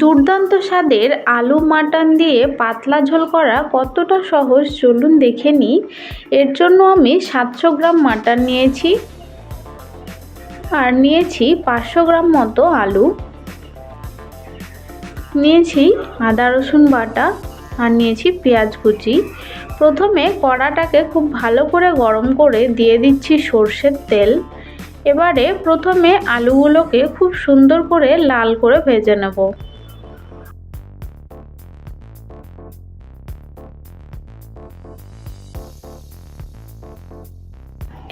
দুর্দান্ত স্বাদের আলু মাটন দিয়ে পাতলা ঝোল করা কতটা সহজ চলুন দেখে নিই। এর জন্য আমি সাতশো গ্রাম মাটন নিয়েছি আর নিয়েছি পাঁচশো গ্রাম মতো আলু। নিয়েছি আদা, রসুন বাটা আর নিয়েছি পেঁয়াজ কুচি। প্রথমে কড়াটাকে খুব ভালো করে গরম করে দিয়ে দিচ্ছি সর্ষের তেল। এবারে প্রথমে আলুগুলোকে খুব সুন্দর করে লাল করে ভেজে নেব।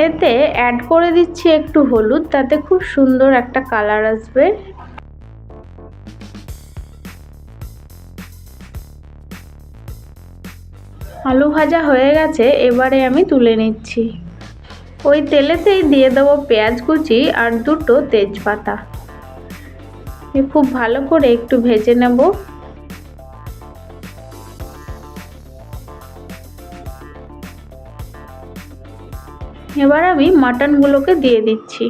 এতে অ্যাড করে দিচ্ছি একটু হলুদ, তাতে খুব সুন্দর একটা কালার আসবে। আলু ভাজা হয়ে গেছে, এবারে আমি তুলে নিচ্ছি। ওই তেলেতেই দিয়ে দেবো পেঁয়াজ কুচি আর দুটো তেজপাতা। খুব ভালো করে একটু ভেজে নেব। এবার আমি মাটনগুলোকে দিয়ে দিচ্ছি।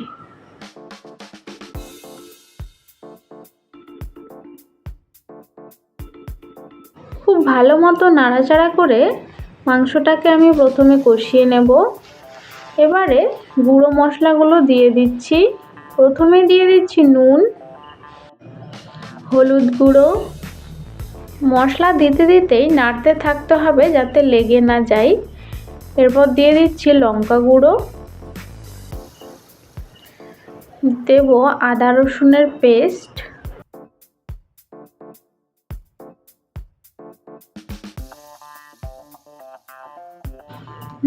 খুব ভালো মতো নাড়াচাড়া করে মাংসটাকে আমি প্রথমে কষিয়ে নেব। এবারে গুঁড়ো মশলাগুলো দিয়ে দিচ্ছি। প্রথমে দিয়ে দিচ্ছি নুন, হলুদ গুঁড়ো। মশলা দিতে দিতেই নাড়তে থাকতে হবে যাতে লেগে না যায়। এরপর দিয়ে দিচ্ছি লঙ্কা গুঁড়ো। দেব আদা রসুনের পেস্ট।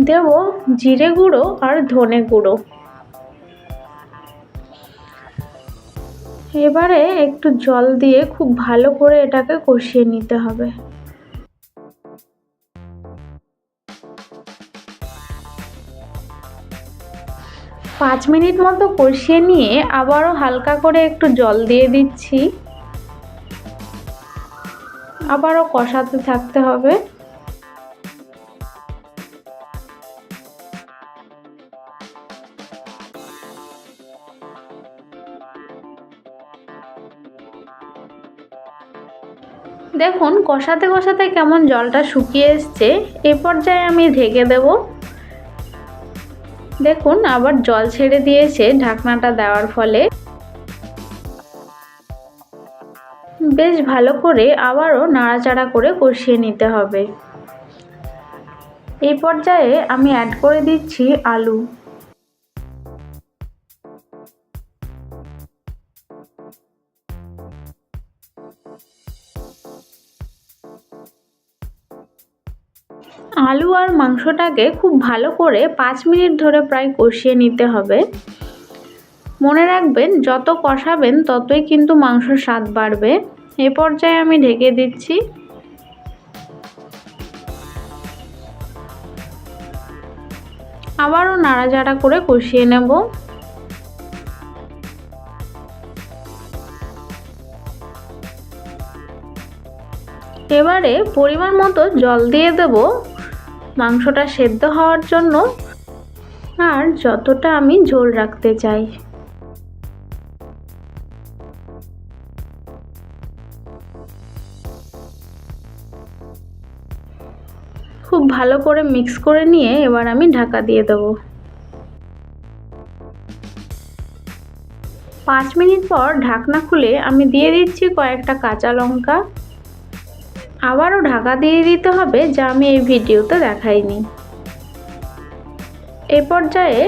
দেব জিরে গুঁড়ো আর ধনে গুঁড়ো। এবারে একটু জল দিয়ে খুব ভালো করে এটাকে কষিয়ে নিতে হবে। পাঁচ মিনিট মতো কষিয়ে নিয়ে আবারও হালকা করে একটু জল দিয়ে দিচ্ছি। আবারও কষাতে থাকতে হবে। দেখুন, কষাতে কষাতে কেমন জলটা শুকিয়ে এসছে। এ পর্যায়ে আমি ঢেকে দেব। দেখুন, আবার জল ছেড়ে দিয়েছে ঢাকনাটা দেওয়ার ফলে। বেশ ভালো করে আবারও নাড়াচাড়া করে কষিয়ে নিতে হবে। এই পর্যায়ে আমি অ্যাড করে দিচ্ছি আলু। আলু আর মাংসটাকে খুব ভালো করে পাঁচ মিনিট ধরে প্রায় কষিয়ে নিতে হবে। মনে রাখবেন, যত কষাবেন, ততই কিন্তু মাংসর স্বাদ বাড়বে। এ পর্যায়ে আমি ঢেকে দিচ্ছি। আবারও নাড়াচাড়া করে কষিয়ে নেব। এবারে পরিমাণ মতো জল দিয়ে দেব। মাংসটা সেদ্ধ হওয়ার জন্য আর যতটা আমি ঝোল রাখতে চাই। খুব ভালো করে মিক্স করে নিয়ে এবার আমি ঢাকা দিয়ে দেবো। পাঁচ মিনিট পর ঢাকনা খুলে আমি দিয়ে দিচ্ছি কয়েকটা কাঁচা লঙ্কা আবারও ঢাকা দিয়ে দিতে হবে, যা আমি এই ভিডিওতে দেখাইনি। এ পর্যায়ে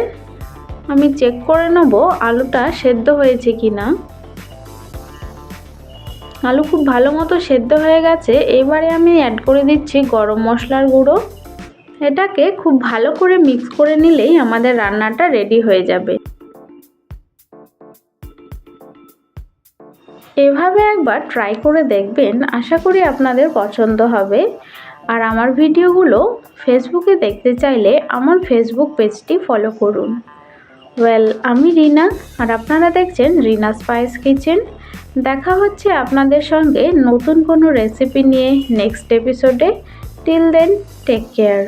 আমি চেক করে নেব আলুটা সেদ্ধ হয়েছে কি না আলু খুব ভালো মতো সেদ্ধ হয়ে গেছে, এবারে আমি অ্যাড করে দিচ্ছি গরম মশলার গুঁড়ো। এটাকে খুব ভালো করে মিক্স করে নিলেই আমাদের রান্নাটা রেডি হয়ে যাবে। এভাবে একবার ট্রাই করে দেখবেন, আশা করি আপনাদের পছন্দ হবে। আর আমার ভিডিওগুলো ফেসবুকে দেখতে চাইলে আমার ফেসবুক পেজটি ফলো করুন। ওয়েল আমি রিনা, আর আপনারা দেখছেন রিনা স্পাইস কিচেন দেখা হচ্ছে আপনাদের সঙ্গে নতুন কোনো রেসিপি নিয়ে নেক্সট এপিসোডে টিল দেন টেক কেয়ার